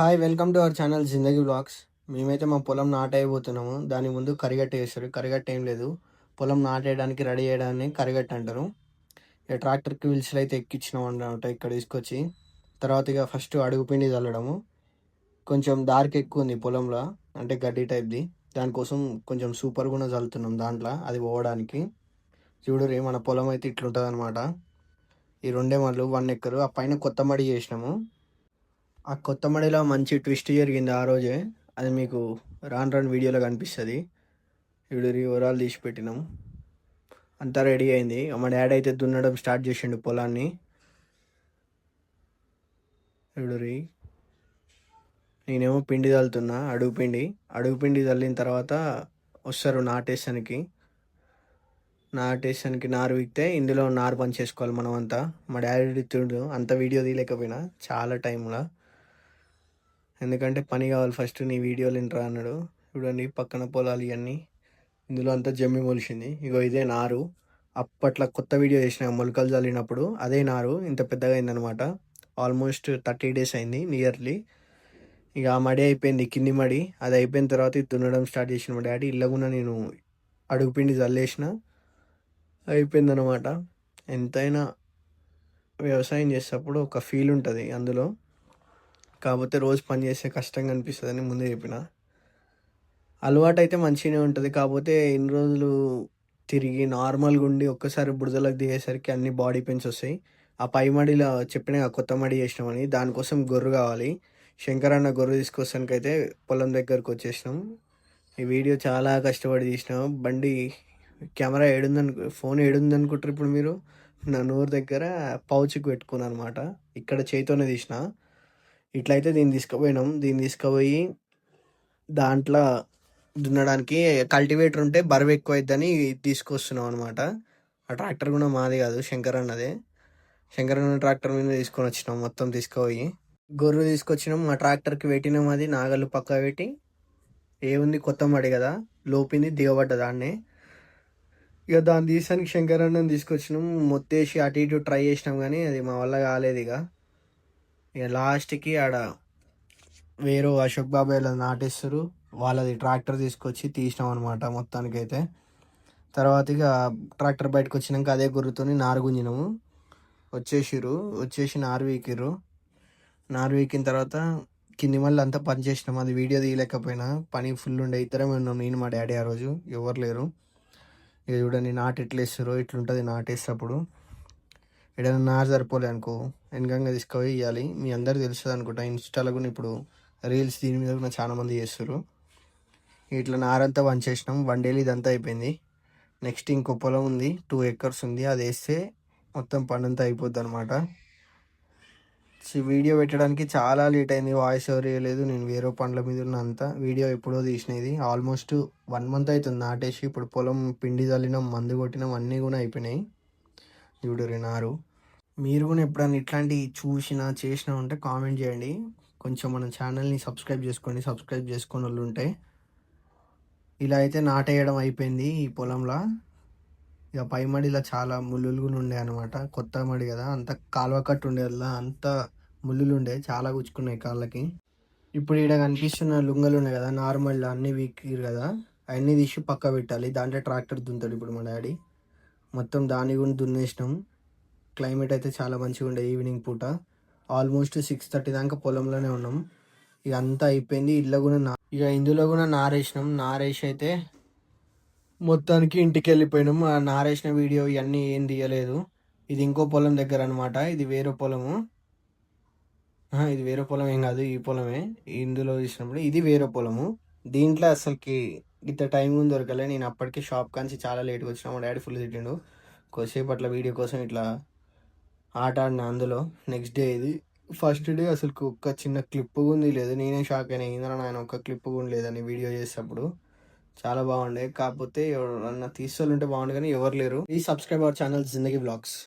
Hi welcome to our channel Zindagi blogs మేమైతే మా పొలం నాటైపోతున్నాము దాని ముందు కరిగట్ట వేస్తారు కరిగట్ట ఏం లేదు. పొలం నాటేయడానికి రెడీ చేయడాన్ని కరిగట్ట అంటారు. ఇక ట్రాక్టర్కి విల్సులు అయితే ఎక్కించినాం అన్నమాట ఇక్కడ తీసుకొచ్చి. తర్వాత ఇక ఫస్ట్ అడుగు పిండి చల్లడము. కొంచెం దారికి ఎక్కువ ఉంది పొలంలో అంటే గడ్డి టైప్ది దానికోసం కొంచెం సూపర్ కూడా చల్లుతున్నాం దాంట్లో అది పోవడానికి. చూడరు మన పొలం అయితే ఇట్లుంటుంది అనమాట ఈ రెండే మళ్ళు వన్ ఎక్కరు. ఆ పైన కొత్త మడి చేసినాము. ఆ కొత్త మడిలో మంచి ట్విస్ట్ జరిగింది ఆ రోజే. అది మీకు రాను రాను వీడియోలో కనిపిస్తుంది. ఇప్పుడు వివరాలు తీసి పెట్టినాం. అంతా రెడీ అయింది. మా డాడీ అయితే దున్నడం స్టార్ట్ చేసిండు పొలాన్ని. ఇప్పుడు నేనేమో పిండి చల్లుతున్నా అడుగు పిండి. అడుగు పిండి చల్లిన తర్వాత వస్తారు నాటేసానికి నాటేసానికి నారు విక్తే ఇందులో నారు పని చేసుకోవాలి మనం అంతా మా డాడీ తిండు అంత వీడియో తీయలేకపోయినా. చాలా టైంలో ఎందుకంటే పని కావాలి. ఫస్ట్ నీ వీడియోలు ఇంట్రా అన్నాడు. చూడండి పక్కన పొలాలు ఇవన్నీ. ఇందులో అంతా జమ్మి మొలిచింది. ఇగో ఇదే నారు. అప్పట్లో కొత్త వీడియో చేసిన మొలకలు చల్లినప్పుడు అదే నారు ఇంత పెద్దగా అయిందనమాట ఆల్మోస్ట్ థర్టీ డేస్ అయింది నియర్లీ. ఇక ఆ మడి అయిపోయింది కింది మడి. అది అయిపోయిన తర్వాత ఇది దున్నడం స్టార్ట్ చేసిన మా డాడీ. ఇళ్ళగున్నా నేను అడుగుపిండి చల్లేసిన అయిపోయిందనమాట ఎంతైనా వ్యవసాయం చేసేటప్పుడు ఒక ఫీల్ ఉంటుంది అందులో. కాకపోతే రోజు పని చేస్తే కష్టంగా అనిపిస్తుంది అని ముందే చెప్పిన. అలవాటు అయితే మంచిగానే ఉంటుంది. కాకపోతే ఎన్ని రోజులు తిరిగి నార్మల్గా ఉండి ఒక్కసారి బురదలకు దిగేసరికి అన్ని బాడీ పెయిన్స్ వస్తాయి. ఆ పై మడిలో చెప్పిన కొత్త మడి చేసినామని దానికోసం గొర్రు కావాలి. శంకర్ అన్న గొర్రె తీసుకొస్తానికైతే పొలం దగ్గరకు వచ్చేసినాం. ఈ వీడియో చాలా కష్టపడి తీసినాం. బండి కెమెరా ఏడుందని ఫోన్ ఏడుంది అనుకుంటారు ఇప్పుడు మీరు? నా నోరు దగ్గర పౌచ్కి పెట్టుకున్నాను అనమాట ఇక్కడ చేతితోనే తీసిన. ఇట్లయితే దీన్ని తీసుకుపోయినాం. దీన్ని తీసుకుపోయి దాంట్లో దున్నడానికి కల్టివేటర్ ఉంటే బరువు ఎక్కువ అవుతుందని తీసుకొస్తున్నాం అనమాట ఆ ట్రాక్టర్ కూడా మాది కాదు శంకర్ అన్నదే. శంకర్ అన్న ట్రాక్టర్ మీద తీసుకొని వచ్చినాం మొత్తం తీసుకుపోయి. గొర్రె తీసుకొచ్చినాం మా ట్రాక్టర్కి పెట్టినాం అది నాగలు పక్క పెట్టి. ఏముంది కొత్త మడి కదా లోపింది దిగబడ్డ దాన్ని. ఇక దాన్ని తీసానికి శంకర్ తీసుకొచ్చినాం మొత్తేసి అటు ఇటు ట్రై చేసినాం కానీ అది మా వల్ల కాలేదు ఇక. ఇక లాస్ట్కి ఆడ వేరే అశోక్ బాబాయ్ వాళ్ళది నాటిస్తారు వాళ్ళది ట్రాక్టర్ తీసుకొచ్చి తీసినాం అనమాట మొత్తానికైతే. తర్వాత ఇక ట్రాక్టర్ బయటకు వచ్చినాక అదే గుర్రుతోని నారు గుంజినాము. వచ్చేసిర్రు వచ్చేసి నారు వీకిర్రు. నారు వీకిన తర్వాత కింది మళ్ళీ అంతా పని చేసినాం. అది వీడియో తీయలేకపోయినా పని ఫుల్ ఉండే ఇద్దరమే ఉన్నాం. నేను మా డాడీ ఆ రోజు ఎవరు లేరు. ఇక చూడండి నాటు ఎట్లా వేస్తారో ఇట్లుంటుంది నాటేసేటప్పుడు ఏదైనా నార్ సరిపోలే అనుకో వెనకంగా తీసుకుపోయి ఇవ్వాలి మీ అందరు తెలుస్తుంది అనుకుంటా. ఇన్స్టాలో కూడా ఇప్పుడు రీల్స్ దీని మీద కూడా చాలామంది చేస్తారు ఇట్లా నారంతా వన్ చేసినాం. వన్ డేలు ఇదంతా అయిపోయింది. నెక్స్ట్ ఇంకో పొలం ఉంది. టూ ఎకర్స్ ఉంది. అది వేస్తే మొత్తం పనంతా అయిపోద్ది అనమాట వీడియో పెట్టడానికి చాలా లేట్ అయింది. వాయిస్ ఎవరు వేయలేదు నేను వేరే పండ్ల మీద ఉన్న అంతా. వీడియో ఎప్పుడో తీసినది. ఆల్మోస్ట్ వన్ మంత్ అవుతుంది నాటేసి. ఇప్పుడు పొలం పిండి చల్లినాం మందు కొట్టినాం అన్నీ కూడా అయిపోయినాయి. చూడు నారు. మీరు కూడా ఎప్పుడైనా ఇట్లాంటివి చూసినా చేసినా ఉంటే కామెంట్ చేయండి. కొంచెం మన ఛానల్ని సబ్స్క్రైబ్ చేసుకోండి. సబ్స్క్రైబ్ చేసుకుని వాళ్ళు ఉంటే ఇలా అయితే నాటేయడం అయిపోయింది ఈ పొలంలో. ఇక పై మడిలో చాలా ముళ్ళులు కూడా ఉండే అనమాట కొత్త మడి కదా. అంత కాలువ కట్టు ఉండేదిలా అంత ముళ్ళులు ఉండే. చాలా గుచ్చుకున్నాయి కాళ్ళకి. ఇప్పుడు ఇక్కడ కనిపిస్తున్న లుంగలు ఉన్నాయి కదా. నార్మల్ అన్ని వీక్ కదా. అవన్నీ తీసి పక్క పెట్టాలి. దాంట్లో ట్రాక్టర్ దున్తాడు ఇప్పుడు మా డాడీ. మొత్తం దాన్ని కూడా దున్నేసినాం. క్లైమేట్ అయితే చాలా మంచిగా ఉండే ఈవినింగ్ పూట. ఆల్మోస్ట్ సిక్స్ థర్టీ దాకా పొలంలోనే ఉన్నాం. ఇక అంతా అయిపోయింది. ఇందులో కూడా నా ఇక ఇందులో కూడా నారేసినాం. నారేసి అయితే మొత్తానికి ఇంటికి వెళ్ళిపోయినాం. ఆ నారేసిన వీడియో ఇవన్నీ ఏం తీయలేదు. ఇది ఇంకో పొలం దగ్గర అనమాట ఇది వేరే పొలము. ఇది వేరే పొలం ఏం కాదు. ఈ పొలమే. ఇందులో తీసినప్పుడు ఇది వేరే పొలము. దీంట్లో అసలుకి ఇంత టైం ఉంది దొరకలే. నేను అప్పటికే షాప్ కాంచి చాలా లేట్గా వచ్చిన. మా డాడీ ఫుల్ తిట్టిండు. కొద్దిసేపు అట్లా వీడియో కోసం ఇట్లా ఆట ఆడిన అందులో నెక్స్ట్ డే ఇది. ఫస్ట్ డే అసలు ఒక్క చిన్న క్లిప్ ఉంది లేదు నేనే షాక్ అయినా ఏందన్నా ఆయన ఒక్క క్లిప్ కూడా లేదని వీడియో చేసేటప్పుడు? చాలా బాగుండే. కాకపోతే ఎవరన్నా తీసుకోవాలంటే బాగుండే కానీ ఎవరు లేరు. ఈ subscribe our channel Zindagi blogs